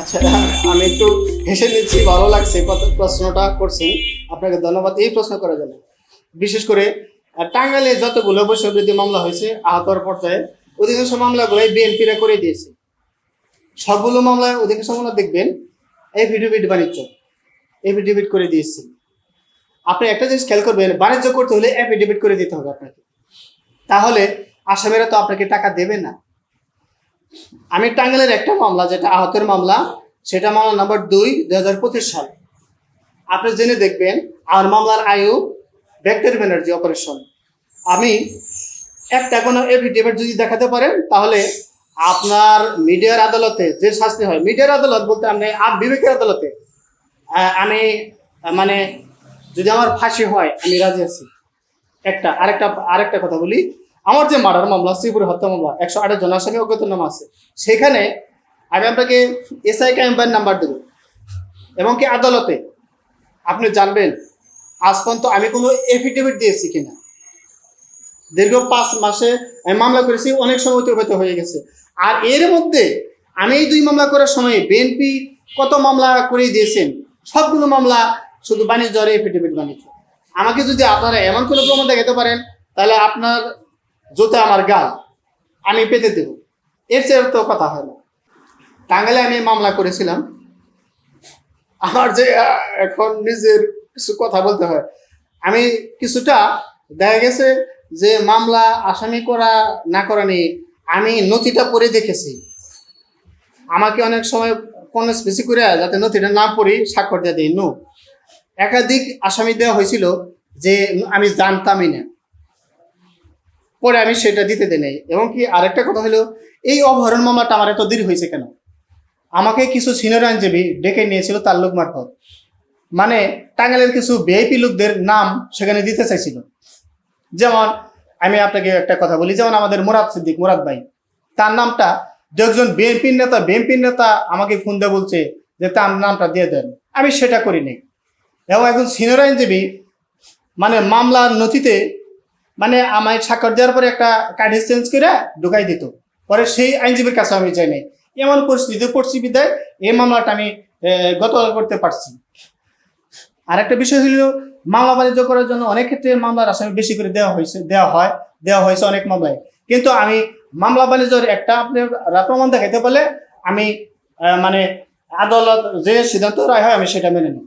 আচ্ছা আমি একটু হেসে নিচ্ছি, ভালো লাগছে প্রশ্নটা করছেন আপনাকে ধন্যবাদ, এই প্রশ্ন করার জন্য। বিশেষ করে টাঙ্গাইলে যতগুলো বৈষম্যবৃদ্ধি মামলা হয়েছে, আহতর পর্যায়ে অধিকাংশ মামলাগুলোই বিএনপিরা করে দিয়েছে। সবগুলো মামলায় অধিকাংশ মামলা দেখবেন এফিডেভিট বাণিজ্য এফিডেভিট করে দিয়েছে। আপনি একটা জিনিস খেয়াল করবেন, বাণিজ্য করতে হলে এফিডেভিট করে দিতে হবে আপনাকে। তাহলে আসামিরা তো আপনাকে টাকা দেবে না। আমি টাঙ্গাইলের একটা মামলা, যেটা আহতের মামলা, সেটা মামলা নাম্বার দুই দুই হাজার পঁচিশ সাল। আপনি জেনে দেখবেন আমার মামলার আয়ু ব্যাকটের ব্যানার্জি অপারেশন আমি একটা কোনো এফিডেভিট যদি দেখাতে পারেন, তাহলে আপনার মিডিয়ার আদালতে যে শাস্তি হয়, মিডিয়ার আদালত বলতে আপনি আপ বিবেকের আদালতে আমি মানে যদি আমার ফাঁসি হয়, আমি রাজি আছি। একটা, আরেকটা আরেকটা কথা বলি। আমার যে মার্ডার মামলা, শ্রীপুরে হত্যা মামলা, একশো আঠাশ জন আসামি অজ্ঞাতনামা আছে। সেখানে আমি আপনাকে এসআই ক্যাম্পাইন নাম্বার দেব। এবং কি আদালতে আপনি জানবেন, আজ পর্যন্ত আমি কোনো এফিডেভিট দিয়েছি কিনা। দীর্ঘ পাঁচ মাসে আমি মামলা করেছি, অনেক সময় অতিবাহিত হয়ে গেছে। আর এর মধ্যে আমি এই দুই মামলা করার সময় বিএনপি কত মামলা করে দিয়েছেন, সবগুলো মামলা শুধু বাণিজ্য আর এফিডেভিট বাণিজ্য। আমাকে যদি আপনারা এমন কোনো প্রমাণ দেখাতে পারেন, তাহলে আপনার জুতা আমার গাল, আমি পেতে দেব। এর চেয়ে তো কথা হয় না। টাঙ্গাইলে আমি মামলা করেছিলাম। আমার যে এখন নিজের কিছু কথা বলতে হয়। আমি কিছুটা দেখা গেছে যে মামলা আসামি করা না করা নিয়ে আমি নথিটা পড়ে দেখেছি। আমাকে অনেক সময় কোন স্পেসি করে যাতে নথিটা না পড়ি স্বাক্ষর দিয়ে দিই। নো। একাধিক আসামি দেওয়া হয়েছিল যে আমি জানতামই না। পরে আমি সেটা দিতে দিই নাই। এবং কি আরেকটা কথা হলো, এই অপহরণ মামলাটা আমার এত দেরি হয়েছে কেন? আমাকে কিছু সিনিয়র আইনজীবী ডেকে নিয়েছিল তার লোক মারফত। মানে টাঙ্গাইলের কিছু ভিআইপি লোকদের নাম সেখানে দিতে চাইছিল। যেমন, আমি আপনাকে একটা কথা বলি, যেমন আমাদের মুরাদ সিদ্দিক, মুরাদ ভাই। তার নামটা দু একজন বিএনপির নেতা বিএনপির নেতা আমাকে ফোন দিয়ে বলছে যে তার নামটা দিয়ে দেন। আমি সেটা করিনি। এবং একজন সিনিয়র আইনজীবী মানে মামলার নথিতে মানে আমায় স্বাক্ষর দেওয়ার পরে একটা কার্ড চেঞ্জ করে ঢুকাই দিত। পরে সেই আইনজীবীর কাছে আমি যাই নাই। এমন পরিস্থিতিতে পড়ছি বিদায় এই মামলাটা আমি গতকাল করতে পারছি। আর একটা বিষয় হলো মামলা বাণিজ্য করার জন্য অনেক ক্ষেত্রে মামলার আসামি বেশি করে দেওয়া হয়েছে, দেওয়া হয়, দেওয়া হয়েছে অনেক মামলায়। কিন্তু আমি মামলা বাণিজ্যের একটা আপনি প্রমাণ দেখাইতে পারলে আমি মানে আদালত যে সিদ্ধান্ত রায় হয় আমি সেটা মেনে নিই